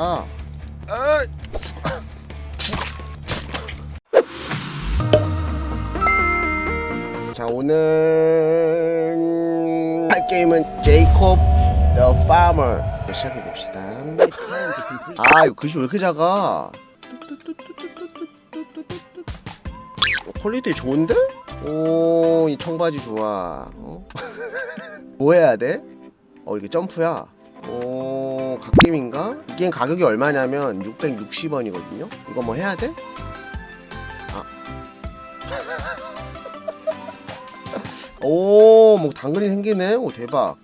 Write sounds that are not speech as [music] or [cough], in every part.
야. 아. 자 오늘 할 게임은 제이콥 더 파머 시작해 봅시다. 아 글씨 왜 이렇게 작아? 퀄리티 좋은데? 오, 이 청바지 좋아. 어? [laughs] 뭐 해야 돼? 어, 이게 점프야. 오, 갓게임인가? 이 게임 가격이 얼마냐면 660원이거든요. 이거 뭐 해야 돼? 아. [laughs] 오, 뭐 당근이 생기네. 오, 대박.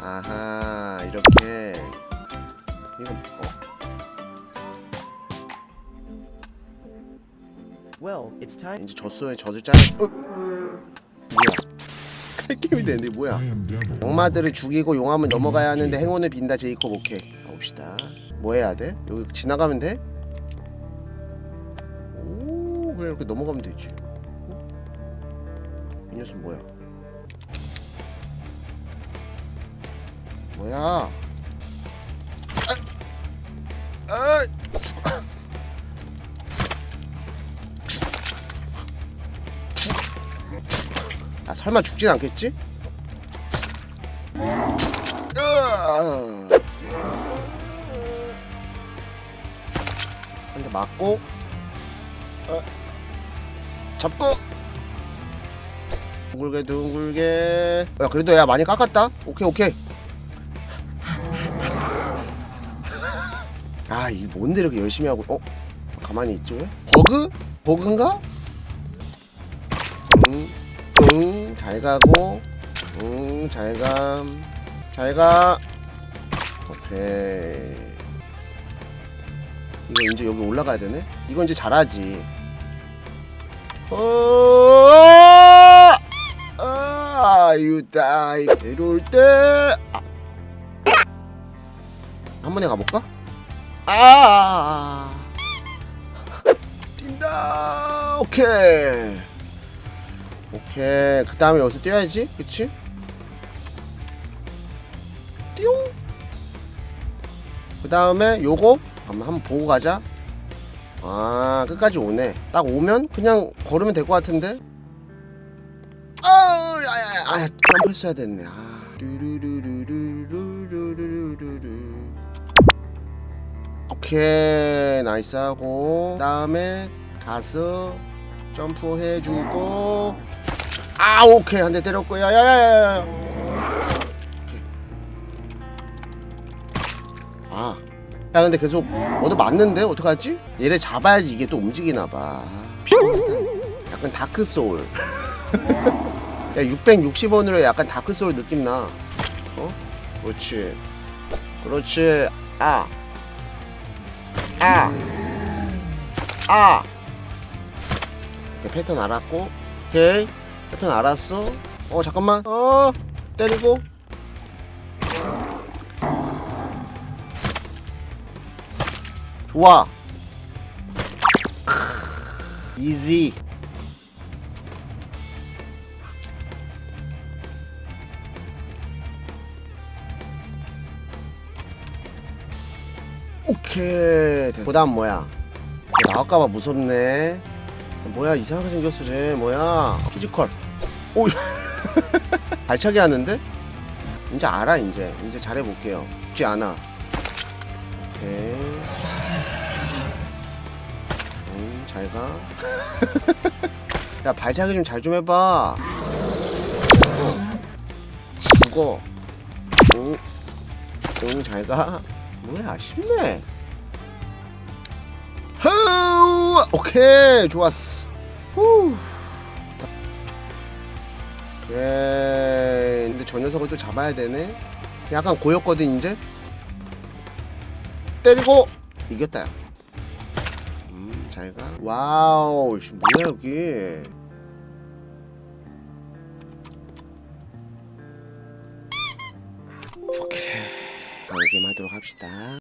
아하, 이렇게. 이거 어, Well, it's time. 이제 젖소에 젖을 짜. 어? 칼게임이 되는데 뭐야? 악마들을 죽이고 용암을 넘어가야 하는데 행운을 빈다 제이콥 오케이. 가봅시다. 뭐 해야 돼? 여기 지나가면 돼? 오 그냥 이렇게 넘어가면 되지. 어? 이 녀석 뭐야? 뭐야? 아! 아! 설마 죽진 않겠지? 한대 맞고 어. 잡고. 둥글게 둥글게. 야 그래도 야 많이 깎았다. 오케이 오케이. 아이 뭔데 이렇게 열심히 하고 어? 가만히 있지 왜? 버그? 버그인가 잘 가고, 응, 잘 감, 잘 가. 오케이. 이거 이제 여기 올라가야 되네? 이거 이제 잘하지. 어, 아, 유다이 내려올 때. 아. 한 번에 가볼까? 아, 뛴다. 오케이. 오케이. 그 다음에 여기서 뛰어야지. 그치? 띠용. 그 다음에 요거 한번 보고 가자. 아 끝까지 오네. 딱 오면 그냥 걸으면 될 것 같은데? 어, 아우 야야야. 아, 점프했어야 됐네. 아. 뚜루루루루루루루루루. 오케이. 나이스 하고. 그 다음에 가서 점프해주고. 아 오케이. 한 대 때렸고 야야야야 아야 근데 계속 얻어 맞는데? 어떡하지? 얘를 잡아야지 이게 또 움직이나봐. 약간 다크 소울. 야 660원으로 약간 다크 소울 느낌 나. 어? 그렇지. 그렇지. 아. 아! 아! 패턴 알았고. 오케이 패턴 알았어? 어 잠깐만. 어 때리고. 좋아. 크, 이지. 오케이. 그 다음 뭐야? 나올까봐 무섭네 뭐야 이상하게 생겼어 쟤 뭐야. 피지컬. 오 [laughs] 발차기 하는데? 이제 알아 이제. 이제 잘해볼게요. 쉽지 않아. 오케이. 음, 잘가. [laughs] 야 발차기 좀 잘좀 해봐. 죽어. 응, 응 잘가. 뭐야 쉽네 후 오케이 좋았어. 후. 오케이 근데 저 녀석을 또 잡아야 되네. 약간 고였거든 이제. 때리고 이겼다. 음 잘가. 와우 씨, 뭐야 여기? 오케이. 다음 게임 하도록 합시다